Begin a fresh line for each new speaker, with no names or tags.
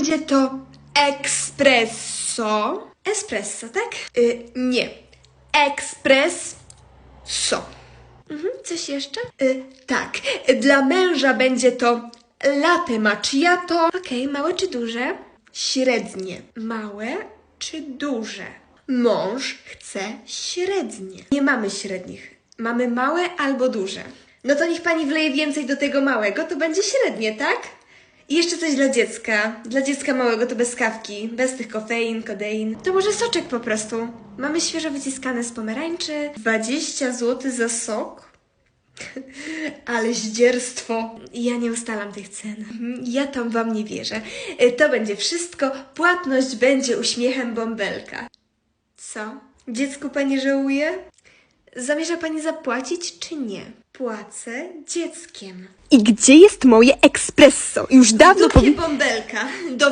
Będzie to espresso. Espresso, tak? Y, nie. Espresso. Mhm, coś jeszcze? Y, tak. Dla męża będzie to latte macchiato. Okej, małe czy duże? Średnie. Małe czy duże? Mąż chce średnie. Nie mamy średnich. Mamy małe albo duże. No to niech pani wleje więcej do tego małego, to będzie średnie, tak? I jeszcze coś dla dziecka. Dla dziecka małego to bez kawki, bez tych kofein, kodein. To może soczek po prostu. Mamy świeżo wyciskane z pomarańczy. 20 zł za sok? Ale zdzierstwo. Ja nie ustalam tych cen. Mhm, Ja tam wam nie wierzę. Y, To będzie wszystko. Płatność będzie uśmiechem bąbelka. Co? Dziecku pani żałuje? Zamierza pani zapłacić czy nie? Płacę dzieckiem.
I gdzie jest moje espresso? Już dawno
Dupie
powi...
bąbelka. Do